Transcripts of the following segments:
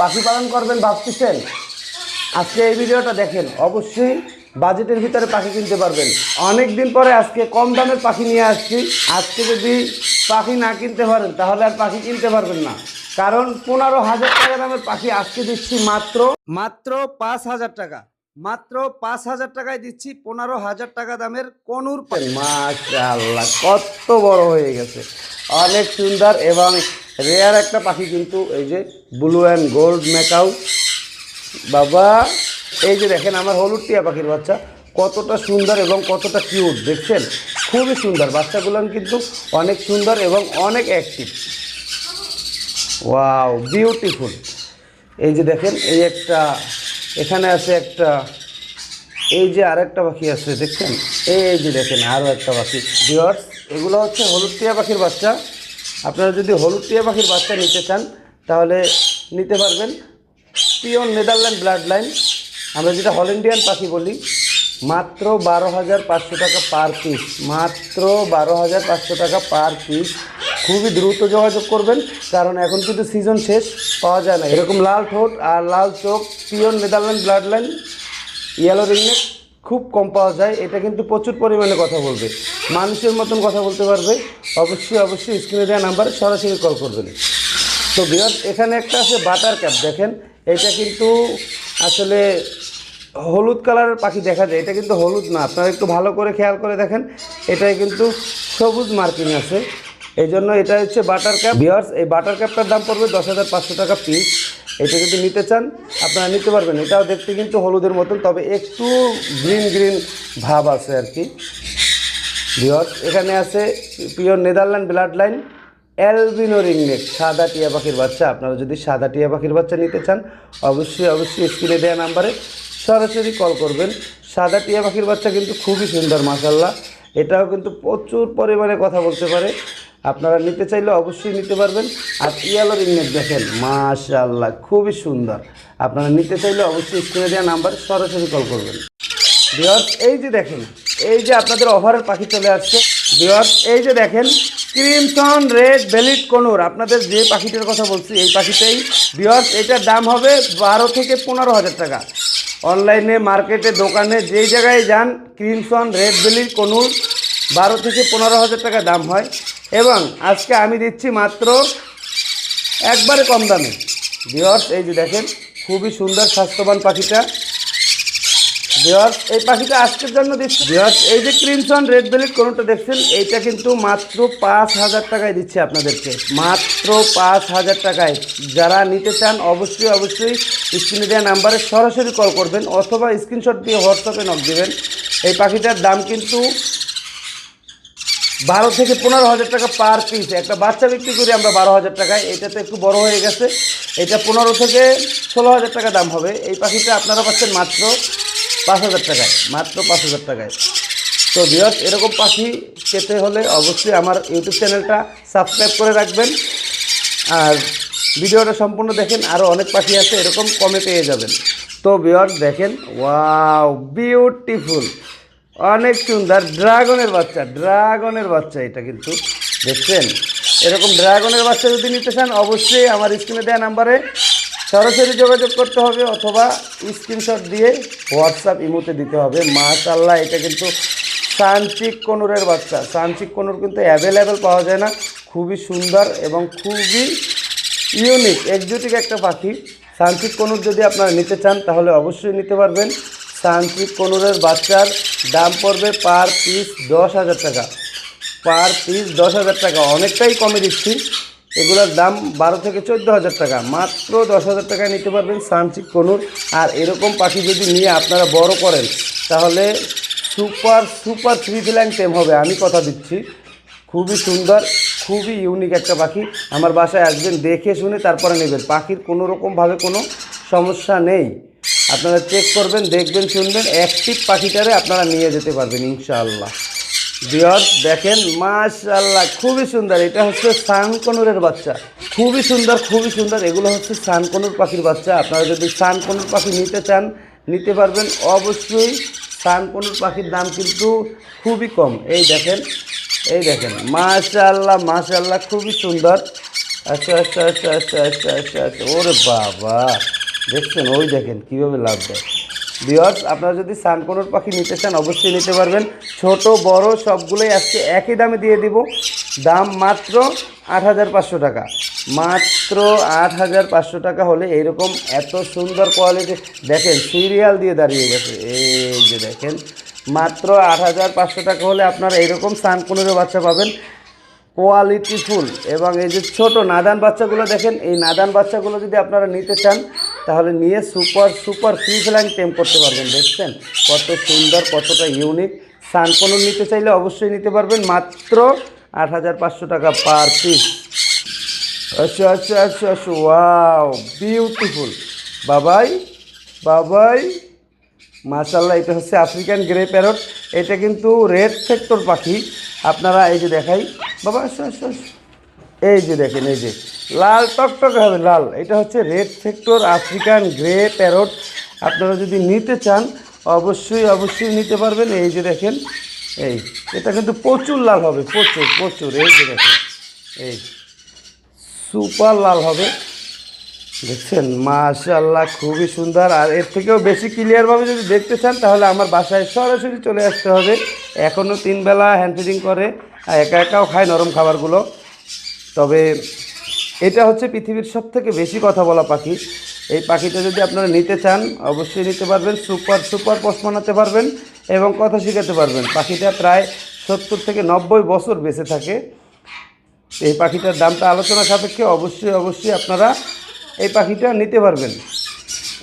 পাখি পালন করবেন ভাবতেছেন? আজকে এই ভিডিওটা দেখেন, অবশ্যই বাজেটের ভিতরে পাখি কিনতে পারবেন। অনেক দিন পরে আজকে কম দামের পাখি নিয়ে আসছি। আজকে যদি পাখি না কিনতে পারেন, তাহলে আর পাখি কিনতে পারবেন না। কারণ পনেরো হাজার টাকা দামের পাখি আজকে দিচ্ছি মাত্র মাত্র পাঁচ হাজার টাকা। মাত্র পাঁচ হাজার টাকায় দিচ্ছি পনেরো হাজার টাকা দামের কনুর মাশাআল্লাহ, কত বড় হয়ে গেছে। অনেক সুন্দর এবং রেয়ার একটা পাখি কিন্তু এই যে ব্লু অ্যান্ড গোল্ড মেকাউ বাবা, এই যে দেখেন আমার হলুদ টিয়া পাখির বাচ্চা, কতটা সুন্দর এবং কতটা কিউট দেখছেন? খুবই সুন্দর, বাচ্চাগুলো কিন্তু অনেক সুন্দর এবং অনেক অ্যাক্টিভ ওয়াও বিউটিফুল এই যে দেখেন, এই একটা, এখানে আছে একটা, এই যে আরেকটা পাখি আছে, দেখছেন? এই যে দেখেন আরও একটা পাখি। ভিওর্স এগুলো হচ্ছে হলুদ টিয়া পাখির বাচ্চা। আপনারা যদি হলুদ টিয়া পাখির বাচ্চা নিতে চান, তাহলে নিতে পারবেন। Pure Netherland blood line. আমরা যেটা হল ইন্ডিয়ান পাখি বলি, মাত্র বারো হাজার পাঁচশো টাকা পার পিস, মাত্র বারো হাজার পাঁচশো টাকা পার পিস। খুবই দ্রুত যোগাযোগ করবেন, কারণ এখন কিন্তু সিজন শেষ, পাওয়া যায় না। এরকম লাল ঠোঁট আর লাল চোখ pure Netherland blood line yellow ringneck খুব কম পাওয়া যায়। এটা কিন্তু প্রচুর পরিমাণে কথা বলবে। মানুষের মতন কথা বলতে পারবে। অবশ্যই অবশ্যই স্ক্রিনে দেওয়া নাম্বারে সরাসরি কল করবেন। তো বিরাট এখানে একটা আছে বাটার ক্যাপ দেখেন। এটা কিন্তু আসলে হলুদ কালারের পাখি দেখা যায়। এটা কিন্তু হলুদ না। আপনারা একটু ভালো করে খেয়াল করে দেখেন। এটাই কিন্তু সবুজ মার্কিং আছে। এই জন্য এটা হচ্ছে বাটার ক্যাপ বিয়ার্স এই বাটার ক্যাপটার দাম পড়বে দশ হাজার পাঁচশো টাকা পিস এটা যদি নিতে চান, আপনারা নিতে পারবেন। এটাও দেখতে কিন্তু হলুদের মতন, তবে একটু গ্রিন গ্রিন ভাব আছে আর কি। বিয়ার্স এখানে আছে pure Netherland blood line, albino ringneck সাদা টিয়া পাখির বাচ্চা। আপনারা যদি সাদা টিয়া পাখির বাচ্চা নিতে চান, অবশ্যই অবশ্যই স্ক্রিনে দেওয়া নাম্বারে সরাসরি কল করবেন। সাদা টিয়া পাখির বাচ্চা কিন্তু খুবই সুন্দর মাসাল্লাহ এটাও কিন্তু প্রচুর পরিমাণে কথা বলতে পারে। আপনারা নিতে চাইলে অবশ্যই নিতে পারবেন। আর ইয়ালো রিংনেক দেখেন মাশাল্লাহ খুবই সুন্দর। আপনারা নিতে চাইলে অবশ্যই স্ক্রিনে দেওয়া নাম্বারে সরাসরি কল করবেন। বিয়স এই যে দেখেন, এই যে আপনাদের অফারের পাখি চলে আসছে। বিয়স এই যে দেখেন, ক্রিমসন রেড বেলিট কনুর। আপনাদের যে পাখিটার কথা বলছি, এই পাখিটাই। বিয়স এটার দাম হবে বারো থেকে পনেরো হাজার টাকা। অনলাইনে, মার্কেটে, দোকানে, যেই জায়গায় যান, ক্রিমসন রেড বেলিট কনুর, বারো থেকে পনেরো হাজার টাকা দাম হয়। এবং আজকে আমি দিচ্ছি মাত্র একবারে কম দামে। বিয়স এই যে দেখেন, খুবই সুন্দর স্বাস্থ্যবান পাখিটা। বিয়ার্স এই পাখিটা আজকের জন্য দিচ্ছি। বিয়ার্স এই যে ক্রিমসন রেড বেলিট কোনটা দেখছেন, এইটা কিন্তু মাত্র পাঁচ হাজার টাকায় দিচ্ছে আপনাদেরকে। মাত্র পাঁচ হাজার টাকায়। যারা নিতে চান, অবশ্যই অবশ্যই স্ক্রিনে দেওয়া নাম্বারে সরাসরি কল করবেন, অথবা স্ক্রিনশট দিয়ে হোয়াটসঅ্যাপে নক দেবেন। এই পাখিটার দাম কিন্তু বারো থেকে পনেরো হাজার টাকা পার পিস একটা বাচ্চা বিক্রি করি আমরা বারো হাজার টাকায়। এটা তো একটু বড় হয়ে গেছে। এটা পনেরো থেকে ষোলো হাজার টাকা দাম হবে। এই পাখিটা আপনারা পাচ্ছেন মাত্র পাঁচ হাজার টাকায়। মাত্র পাঁচ হাজার টাকায়। তো বিয়স এরকম পাখি পেতে হলে অবশ্যই আমার ইউটিউব চ্যানেলটা সাবস্ক্রাইব করে রাখবেন। আর ভিডিওটা সম্পূর্ণ দেখেন। আরও অনেক পাখি আছে, এরকম কমে পেয়ে যাবেন। তো বিয়স দেখেন ওয়াও বিউটিফুল অনেক সুন্দর। ড্রাগনের বাচ্চা ড্রাগনের বাচ্চা এটা কিন্তু। দেখছেন? এরকম ড্রাগনের বাচ্চা যদি নিতে চান, অবশ্যই আমার স্ক্রিনে দেওয়া নাম্বারে সরাসরি যোগাযোগ করতে হবে অথবা স্ক্রিনশট দিয়ে হোয়াটসঅ্যাপ ইমোতে দিতে হবে। মাশাল্লাহ এটা কিন্তু সানচিক কনুরের বাচ্চা। সানচিক কনুর কিন্তু অ্যাভেলেবেল পাওয়া যায় না। খুবই সুন্দর এবং খুবই ইউনিক, এক্সোটিক একটা পাখি। সানচিক কনুর যদি আপনারা নিতে চান, তাহলে অবশ্যই নিতে পারবেন। সানচিক কনুরের বাচ্চার দাম পড়বে পার পিস দশ হাজার টাকা। পার পিস দশ হাজার টাকা। অনেকটাই কমে দিচ্ছি। এগুলোর দাম বারো থেকে চোদ্দ হাজার টাকা। মাত্র দশ হাজার টাকায় নিতে পারবেন সানচিক কনুর। আর এরকম পাখি যদি নিয়ে আপনারা বড় করেন, তাহলে সুপার সুপার থ্রি ফিলাইন টেম হবে। আমি কথা দিচ্ছি। খুবই সুন্দর, খুবই ইউনিক একটা পাখি। আমার বাসায় আসবেন দেখে শুনে তারপরে নেবেন। পাখির কোনো রকমভাবে কোনো সমস্যা নেই। আপনারা চেক করবেন, দেখবেন, শুনবেন অ্যাক্টিভ পাখিটারে আপনারা নিয়ে যেতে পারবেন, ইনশাআল্লাহ। বিয়স, দেখেন মাশাল্লাহ খুবই সুন্দর। এটা হচ্ছে সানকনুরের বাচ্চা। খুবই সুন্দর খুবই সুন্দর। এগুলো হচ্ছে সানকনুর পাখির বাচ্চা। আপনারা যদি সানকনুর পাখি নিতে চান, নিতে পারবেন। অবশ্যই সানকনুর পাখির দাম কিন্তু খুবই কম। এই দেখেন এই দেখেন মাশাল্লাহ মাশাল্লাহ খুবই সুন্দর। আচ্ছা আচ্ছা আচ্ছা আচ্ছা আচ্ছা আচ্ছা আচ্ছা ওরে বাবা! দেখছেন, ওই দেখেন কীভাবে লাভ দেয়। বিয়ার্স আপনারা যদি সানকোনোর পাখি নিতে চান, অবশ্যই নিতে পারবেন। ছোট, বড়, সবগুলোই আজকে একই দামে দিয়ে দিব। দাম মাত্র আট হাজার পাঁচশো টাকা। মাত্র আট হাজার পাঁচশো টাকা হলে এইরকম এত সুন্দর কোয়ালিটি দেখেন সিরিয়াল দিয়ে দাঁড়িয়ে গেছে। এই যে দেখেন, মাত্র আট হাজার পাঁচশো টাকা হলে আপনারা এইরকম সানকোনের বাচ্চা পাবেন। কোয়ালিটি ফুল এবং এই যে ছোট নাদান বাচ্চাগুলো দেখেন, এই নাদান বাচ্চাগুলো যদি আপনারা নিতে চান, তাহলে নিয়ে super super free flying tame করতে পারবেন, দেখছেন? কত সুন্দর, কতটা ইউনিক সানকোনো নিতে চাইলে অবশ্যই নিতে পারবেন, মাত্র আট হাজার পাঁচশো টাকা পার পিস আচ্ছা আচ্ছা আচ্ছা আচ্ছা ওয়াও বিউটিফুল বাবাই বাবাই মাশাল্লাহ এটা হচ্ছে আফ্রিকান গ্রে প্যারট। এটা কিন্তু রেড ফ্যাক্টর পাখি। আপনারা এই যে দেখাই বাবা আসো আসো। এই যে দেখেন, এই যে। লাল টকটকে হবে, লাল। এটা হচ্ছে red factor African grey parrot. আপনারা যদি নিতে চান, অবশ্যই অবশ্যই নিতে পারবেন। এই যে দেখেন, এই, এটা কিন্তু প্রচুর লাল হবে, প্রচুর প্রচুর। এই যে দেখেন, এই, সুপার লাল হবে। দেখছেন মাশাল্লাহ খুবই সুন্দর। আর এর থেকেও বেশি ক্লিয়ারভাবে যদি দেখতে চান, তাহলে আমার বাসায় সরাসরি চলে আসতে হবে। এখনও তিনবেলা হ্যান্ড ফিডিং করে। একা একাও খায় নরম খাবারগুলো। তবে এটা হচ্ছে পৃথিবীর সব থেকে বেশি কথা বলা পাখি। এই পাখিটা যদি আপনারা নিতে চান, অবশ্যই নিতে পারবেন, সুপার সুপার পোষ বানাতে পারবেন এবং কথা শেখাতে পারবেন। পাখিটা প্রায় সত্তর থেকে নব্বই বছর বেঁচে থাকে। এই পাখিটার দামটা আলোচনা সাপেক্ষে অবশ্যই অবশ্যই আপনারা এই পাখিটা নিতে পারবেন।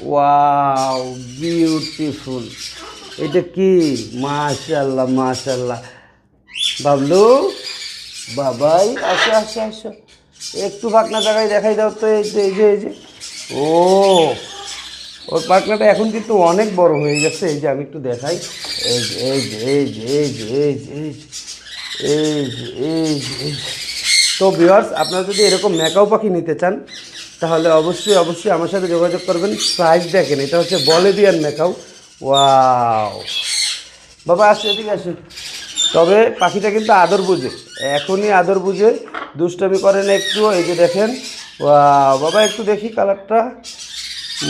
Wow, beautiful. এটা কি? মাশাল্লাহ মাশাল্লাহ বাবলু বাবাই আসো আসো আসো একটু ফাঁকনা জায়গায় দেখাই দাও তো এই যে এই যে এই যে ও ওর পাখনাটা এখন কিন্তু অনেক বড় হয়ে গেছে এই যে আমি একটু দেখাই এই যে এই যে এই যে এই যে এই যে এই যে এই যে এই যে তো ভিউয়ার্স আপনারা যদি এরকম ম্যাকাও পাখি নিতে চান তাহলে অবশ্যই অবশ্যই আমার সাথে যোগাযোগ করবেন প্রাইস দেখেন এটা হচ্ছে বলে দিয়ান ম্যাকাও ওয়াও বাবা আসে এদিকে আসুন তবে পাখিটা কিন্তু আদর বুঝে। এখনই আদর বুঝে, দুষ্টামি করে না একটু এই যে দেখেন বাবা, একটু দেখি কালারটা।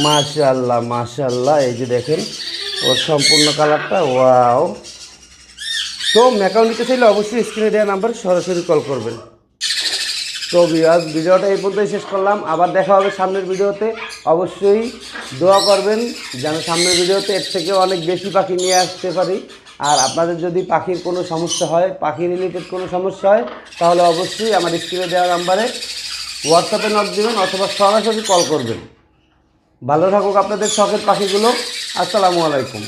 মাশাল্লাহ মাশাল্লাহ এই যে দেখেন, ওর সম্পূর্ণ কালারটা, ওয়াও। তো ম্যাকাও নিতে চাইলে অবশ্যই স্ক্রিনে দেওয়া নাম্বার সরাসরি কল করবেন। তো বিয়াজ ভিডিওটা এই পর্যন্তই শেষ করলাম। আবার দেখা হবে সামনের ভিডিওতে। অবশ্যই দোয়া করবেন, যেন সামনের ভিডিওতে এর থেকে অনেক বেশি পাখি নিয়ে আসতে পারি। আর আপনাদের যদি পাখির কোনো সমস্যা হয়, পাখি রিলেটেড কোনো সমস্যা হয়, তাহলে অবশ্যই আমার স্ক্রিনে দেওয়া নাম্বারে হোয়াটসঅ্যাপে নক দেবেন অথবা সরাসরি কল করবেন। ভালো থাকুক আপনাদের শখের পাখিগুলো। আসসালামু আলাইকুম।